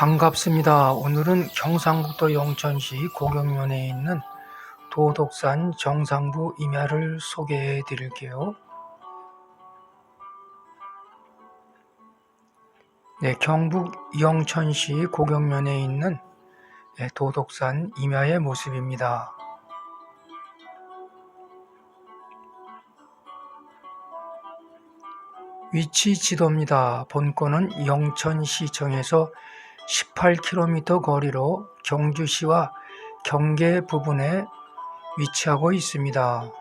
반갑습니다. 오늘은 경상북도 영천시 고경면에 있는 도덕산 정상부 임야를 소개해 드릴게요. 네, 경북 영천시 고경면에 있는 네, 도덕산 임야의 모습입니다. 위치 지도입니다. 본권은 영천시청에서 18km 거리로 경주시와 경계 부분에 위치하고 있습니다.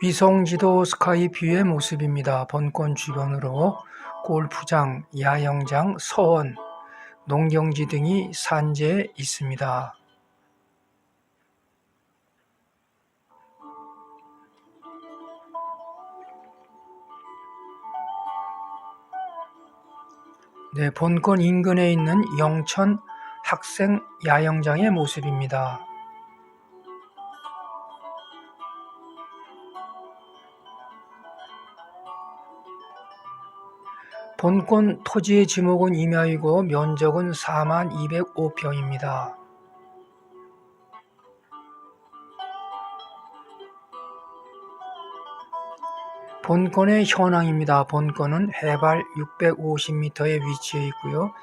위성지도 스카이뷰의 모습입니다. 본권 주변으로 골프장, 야영장, 서원, 농경지 등이 산재해 있습니다. 네, 본권 인근에 있는 영천 학생 야영장의 모습입니다. 본권 토지의 지목은 임야이고 면적은 4만 205평입니다. 본권의 현황입니다. 본권은 해발 650m에 위치해 있고요.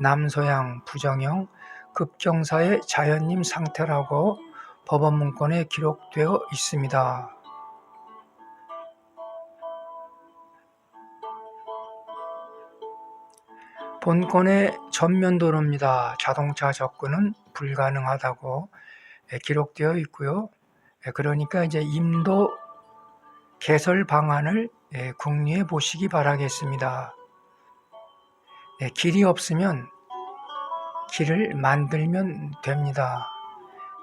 남서양 부정형 급경사의 자연림 상태라고 법원 문건에 기록되어 있습니다. 본권의 전면도로입니다. 자동차 접근은 불가능하다고 기록되어 있고요. 그러니까 이제 임도 개설 방안을 궁리해 보시기 바라겠습니다. 네, 길이 없으면 길을 만들면 됩니다.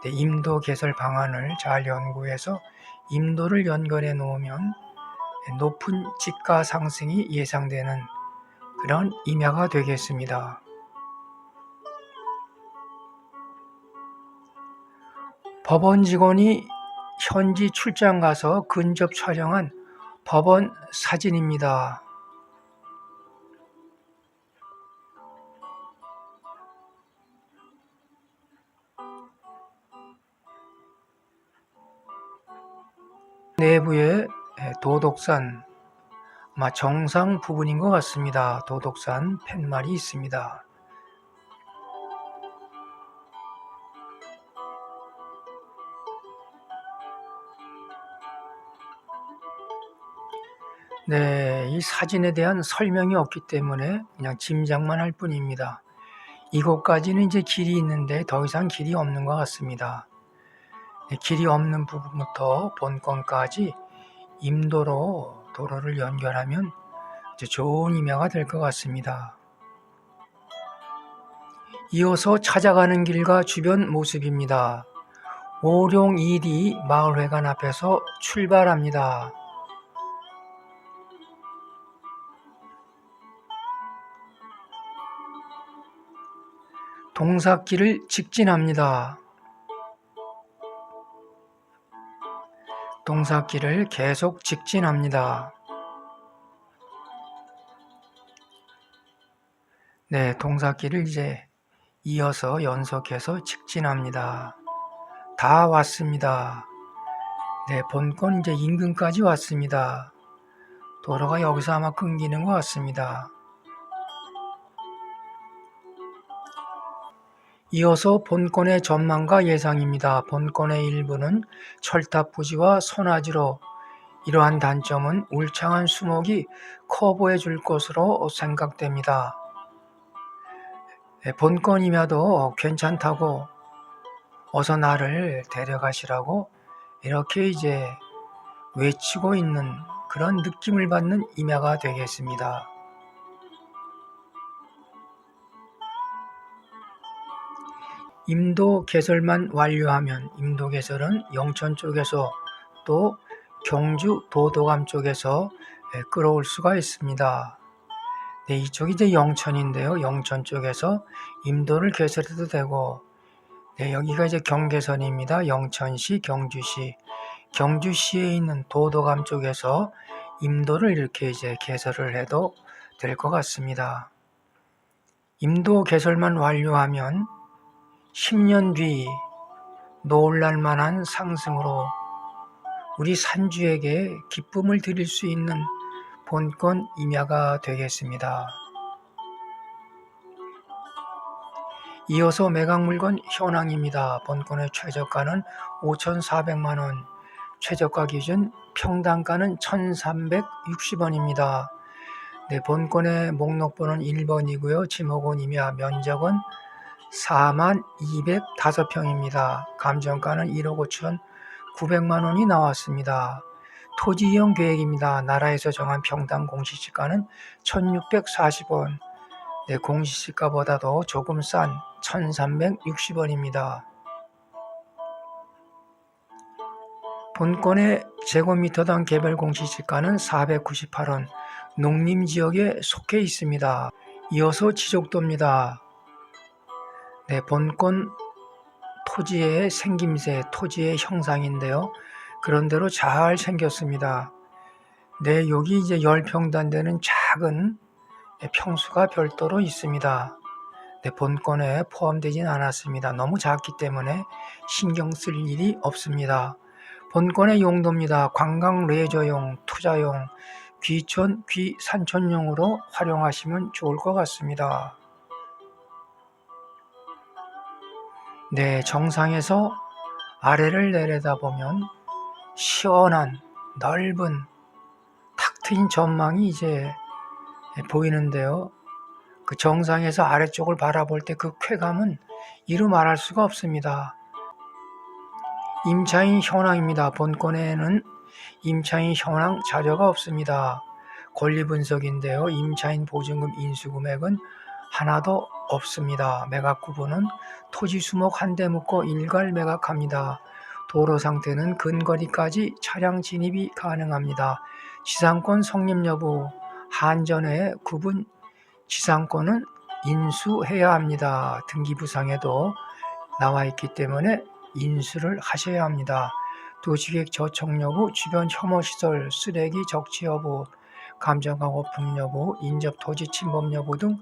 네, 임도 개설 방안을 잘 연구해서 임도를 연결해 놓으면 높은 집가 상승이 예상되는 그런 임야가 되겠습니다. 법원 직원이 현지 출장 가서 근접 촬영한 법원 사진입니다. 내부에 도덕산 정상 부분인 것 같습니다. 도덕산 팻말이 있습니다. 네, 이 사진에 대한 설명이 없기 때문에 그냥 짐작만 할 뿐입니다. 이곳까지는 이제 길이 있는데 더 이상 길이 없는 것 같습니다. 네, 길이 없는 부분부터 본권까지 임도로 도로를 연결하면 좋은 임야가 될 것 같습니다. 이어서 찾아가는 길과 주변 모습입니다. 오룡 2D 마을회관 앞에서 출발합니다. 동삭길을 직진합니다. 동삭길을 계속 직진합니다. 네, 동삭길을 이제 이어서 연속해서 직진합니다. 다 왔습니다. 네, 본권 이제 인근까지 왔습니다. 도로가 여기서 아마 끊기는 것 같습니다. 이어서 본권의 전망과 예상입니다. 본권의 일부는 철탑 부지와 소나지로 이러한 단점은 울창한 수목이 커버해 줄 것으로 생각됩니다. 네, 본권이며도 괜찮다고 어서 나를 데려가시라고 이렇게 이제 외치고 있는 그런 느낌을 받는 임야가 되겠습니다. 임도 개설만 완료하면 임도 개설은 영천 쪽에서 또 경주 도도감 쪽에서 예, 끌어올 수가 있습니다. 네, 이쪽이 이제 영천인데요. 영천 쪽에서 임도를 개설해도 되고, 네, 여기가 이제 경계선입니다. 영천시, 경주시. 경주시에 있는 도도감 쪽에서 임도를 이렇게 이제 개설을 해도 될 것 같습니다. 임도 개설만 완료하면 10년 뒤 놀랄 만한 상승으로 우리 산주에게 기쁨을 드릴 수 있는 본권 임야가 되겠습니다. 이어서 매각물건 현황입니다. 본권의 최저가는 5,400만원, 최저가 기준 평당가는 1,360원입니다. 네, 본권의 목록번호는 1번이고요. 지목은 임야 면적은 4만 205평입니다. 감정가는 1억 5천 900만 원이 나왔습니다. 토지 이용 계획입니다. 나라에서 정한 평당 공시지가는 1640원. 네, 공시지가보다도 조금 싼 1360원입니다. 본권의 제곱미터당 개별 공시지가는 498원. 농림지역에 속해 있습니다. 이어서 지적도입니다. 네, 본권 토지의 생김새, 토지의 형상인데요. 그런대로 잘 생겼습니다. 네, 여기 이제 10평단 되는 작은 평수가 별도로 있습니다. 네, 본권에 포함되진 않았습니다. 너무 작기 때문에 신경 쓸 일이 없습니다. 본권의 용도입니다. 관광 레저용, 투자용, 귀촌, 귀산촌용으로 활용하시면 좋을 것 같습니다. 네, 정상에서 아래를 내려다보면 시원한 넓은 탁 트인 전망이 이제 보이는데요. 그 정상에서 아래쪽을 바라볼 때 그 쾌감은 이루 말할 수가 없습니다. 임차인 현황입니다. 본권에는 임차인 현황 자료가 없습니다. 권리 분석인데요. 임차인 보증금 인수 금액은 하나도 없습니다. 매각 구분은 토지 수목 한 대 묶고 일괄 매각합니다. 도로 상태는 근거리까지 차량 진입이 가능합니다. 지상권 성립 여부 한전의 구분 지상권은 인수해야 합니다. 등기부상에도 나와 있기 때문에 인수를 하셔야 합니다. 도시계획 저촉 여부, 주변 혐오시설, 쓰레기 적치 여부, 감정강 오픈 여부, 인접 토지 침범 여부 등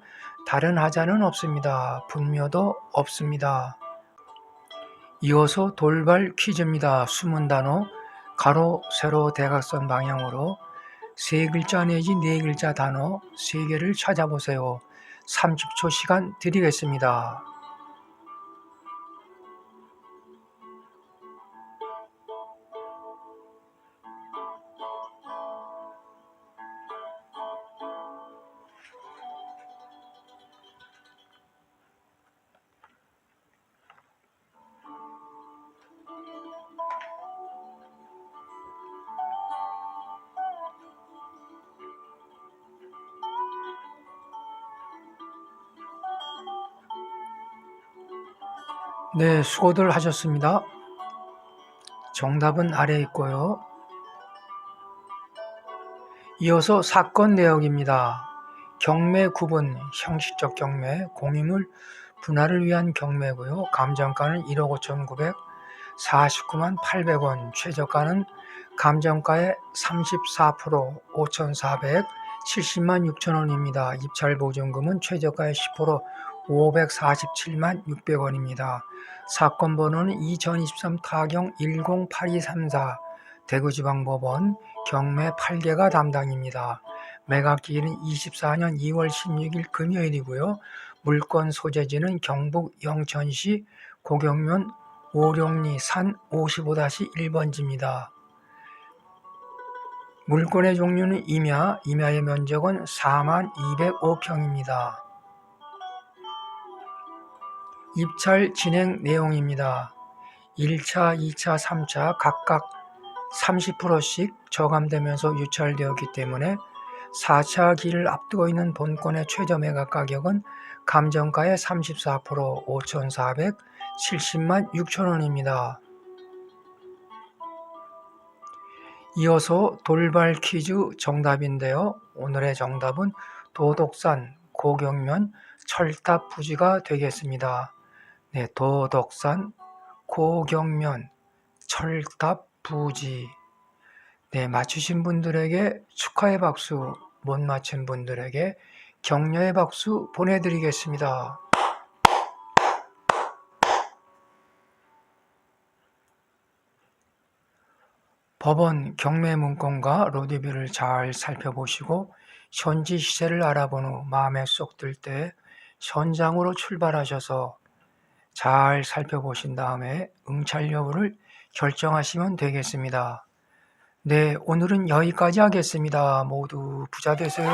다른 하자는 없습니다. 분묘도 없습니다. 이어서 돌발 퀴즈입니다. 숨은 단어 가로, 세로, 대각선 방향으로 세 글자 내지 네 글자 단어 세 개를 찾아보세요. 30초 시간 드리겠습니다. 네, 수고들 하셨습니다. 정답은 아래에 있고요. 이어서 사건 내역입니다. 경매 구분, 형식적 경매, 공유물 분할을 위한 경매고요. 감정가는 1억 5,949만 800원, 최저가는 감정가의 34% 5,470만 6천원입니다. 입찰 보증금은 최저가의 10% 547만 600원입니다. 사건 번호는 2023 타경 108234 대구지방법원 경매 8개가 담당입니다. 매각 기일은 24년 2월 16일 금요일이고요. 물건 소재지는 경북 영천시 고경면 오룡리 산 55-1번지입니다. 물건의 종류는 임야, 임야의 면적은 4만 205평입니다. 입찰 진행 내용입니다. 1차, 2차, 3차 각각 30%씩 저감되면서 유찰되었기 때문에 4차 기를 앞두고 있는 본권의 최저 매각 가격은 감정가의 34% 5,470만 6천원입니다. 이어서 돌발 퀴즈 정답인데요. 오늘의 정답은 도덕산 고경면 철탑 부지가 되겠습니다. 네, 도덕산 고경면 철탑 부지. 네, 맞추신 분들에게 축하의 박수, 못 맞춘 분들에게 격려의 박수 보내드리겠습니다. 법원 경매 문건과 로드뷰를 잘 살펴보시고 현지 시세를 알아본 후 마음에 쏙 들 때 현장으로 출발하셔서 잘 살펴보신 다음에 응찰 여부를 결정하시면 되겠습니다. 네, 오늘은 여기까지 하겠습니다. 모두 부자 되세요.